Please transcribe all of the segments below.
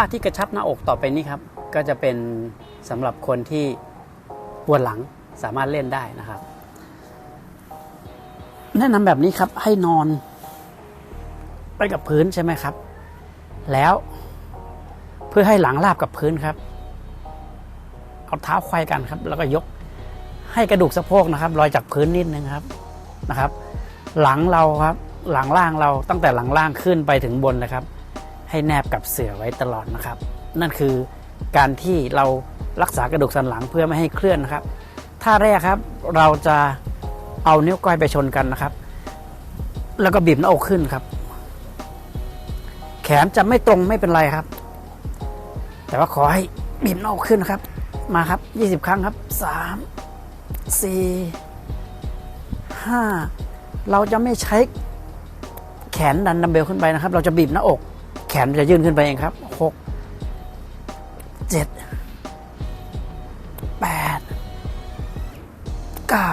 ท่าที่กระชับหน้าอกต่อไปนี้ครับ ก็จะเป็นสำหรับคนที่ปวดหลังสามารถเล่นได้นะครับ แนะนำแบบนี้ครับให้นอน ไปกับพื้นใช่ไหมครับ แล้วเพื่อให้หลังราบกับพื้นครับ เอาเท้าควายกันครับ แล้วก็ยกให้กระดูกสะโพกนะครับลอยจากพื้นนิดนึงครับนะครับ หลังเราครับ หลังล่างเราตั้งแต่หลังล่างขึ้นไปถึงบนนะครับ ให้แนบกับเสือไว้ตลอดนะครับ นั่นคือการที่เรารักษากระดูกสันหลังเพื่อไม่ให้เคลื่อนนะครับท่าแรกครับเราจะเอานิ้วก้อยไปชนกันนะครับ แล้วก็บีบหน้าอกขึ้นครับ แขนจะไม่ตรงไม่เป็นไรครับ แต่ว่าขอให้บีบหน้าอกขึ้นครับ มาครับ 20 ครั้งครับ 3 4 5 เราจะไม่ใช้แขนดันดัมเบลขึ้นไปนะครับ เราจะบีบหน้าอก แขนจะยื่นขึ้นไปเองครับหกเจ็ดแปดเก้า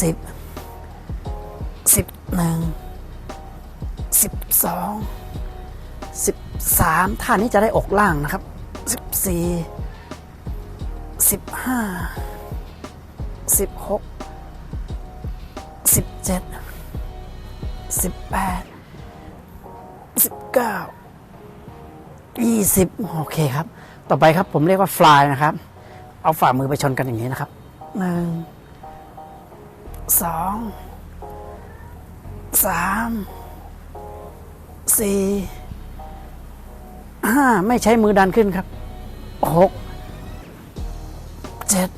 สิบสิบหนึ่งสิบสองสิบสามท่านี้จะได้อกล่างนะครับสิบสี่สิบห้าสิบหกสิบเจ็ดสิบแปด 19 20 โอเคครับ ต่อไปครับผมเรียกว่าฟลายนะครับ เอาฝ่ามือไปชนกันอย่างนี้นะครับหนึ่งสองสามสี่ห้าไม่ใช้มือดันขึ้นครับหกเจ็ด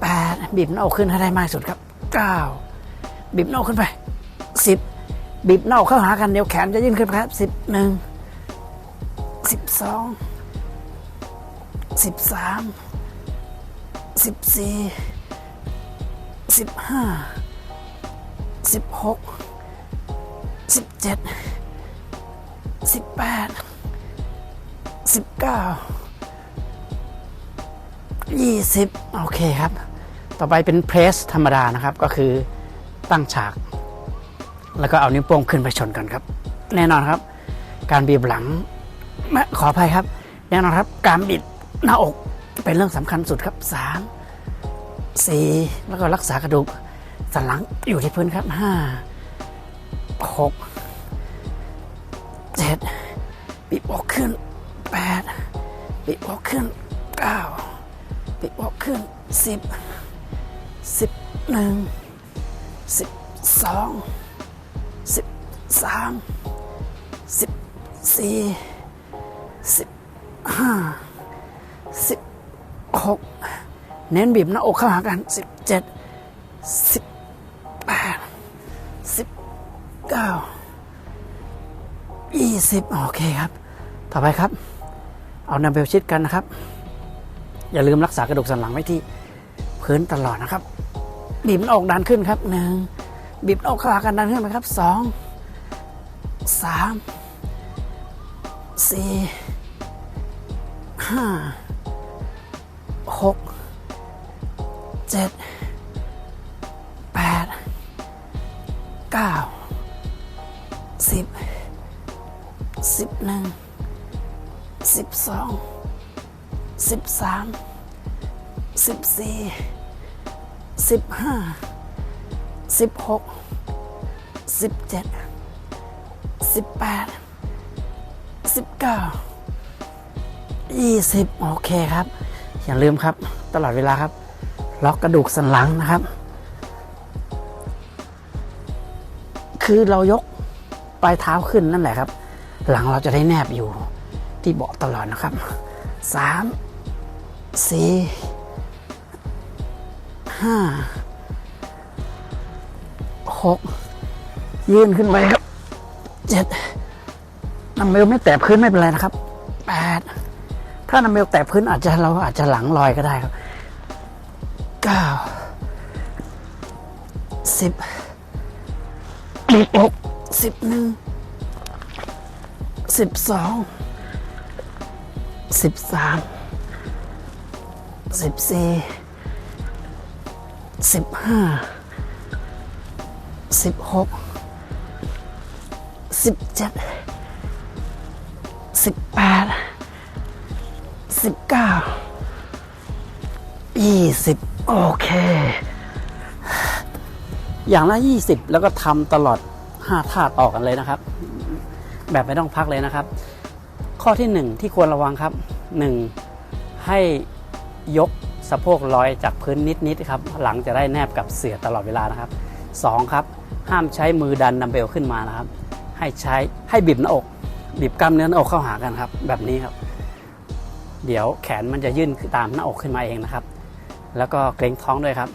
แปดบีบหน้าอกขึ้นให้ได้มากที่สุดครับเก้าบีบหน้าอกขึ้นไป บีบหน้าเข้าหากันเดี๋ยวแขนจะยื่นขึ้นครับสิบหนึ่งสิบสองสิบสามสิบสี่สิบห้าสิบหกสิบเจ็ดสิบแปดสิบเก้ายี่สิบโอเคครับ ต่อไปเป็นเพรสธรรมดานะครับก็คือตั้งฉาก แล้วก็เอานิ้วโป้งขึ้นไปชนกันครับ แน่นอนครับ การบีบหลังขออภัยครับ แน่นอนครับ การบิดหน้าอกเป็นเรื่องสำคัญสุดครับสามสี่แล้วก็รักษากระดูกสันหลังอยู่ที่พื้นครับห้าหกเจ็ดบีบอกขึ้นแปดบีบอกขึ้นเก้าบีบอกขึ้นสิบสิบหนึ่งสิบสอง สิบสามสิบสี่สิบห้าสิบหกเน้นบีบหน้าอกเข้าหากันสิบเจ็ดสิบแปดสิบเก้ายี่สิบโอเคครับ ต่อไปครับ เอานัมเบลชิดกันนะครับ อย่าลืมรักษากระดูกสันหลังไว้ที่พื้นตลอดนะครับบีบหน้าอกดันขึ้นครับหนึ่ง บีบนอกขาหากันดันขึ้นไปครับสองสามสี่ห้าหกเจ็ดแปดเก้าสิบสิบหนึ่งสิบสองสิบสามสิบสี่สิบห้า สิบหกสิบเจ็ดสิบแปดสิบเก้ายี่สิบโอเคครับ อย่าลืมครับตลอดเวลาครับ ล็อกกระดูกสันหลังนะครับ คือเรายกปลายเท้าขึ้นนั่นแหละครับ หลังเราจะได้แนบอยู่ที่เบาะตลอดนะครับสามสี่ห้า หกยืนขึ้นไปครับเจ็ดนัมเบลไม่แตะพื้นไม่เป็นไรนะครับแปดถ้านัมเบลแตะพื้นอาจจะเราอาจจะหลังลอยก็ได้ครับเก้าสิบสิบหกสิบหนึ่งสิบสองสิบสามสิบสี่สิบห้า สิบหกสิบเจ็ดสิบแปดสิบเก้ายี่สิบโอเค อย่างละยี่สิบแล้วก็ทำตลอดห้าท่าต่อกันเลยนะครับ แบบไม่ต้องพักเลยนะครับ ข้อที่หนึ่งที่ควรระวังครับหนึ่งให้ยกสะโพกลอยจากพื้นนิดๆครับ หลังจะได้แนบกับเสื่อตลอดเวลานะครับ สองครับห้ามใช้มือดันดัมเบลขึ้นมานะครับ ให้ใช้ให้บีบหน้าอกบีบกล้ามเนื้อหน้าอกเข้าหากันครับ แบบนี้ครับ เดี๋ยวแขนมันจะยื่นตามหน้าอกขึ้นมาเองนะครับ แล้วก็เกรงท้องด้วยครับ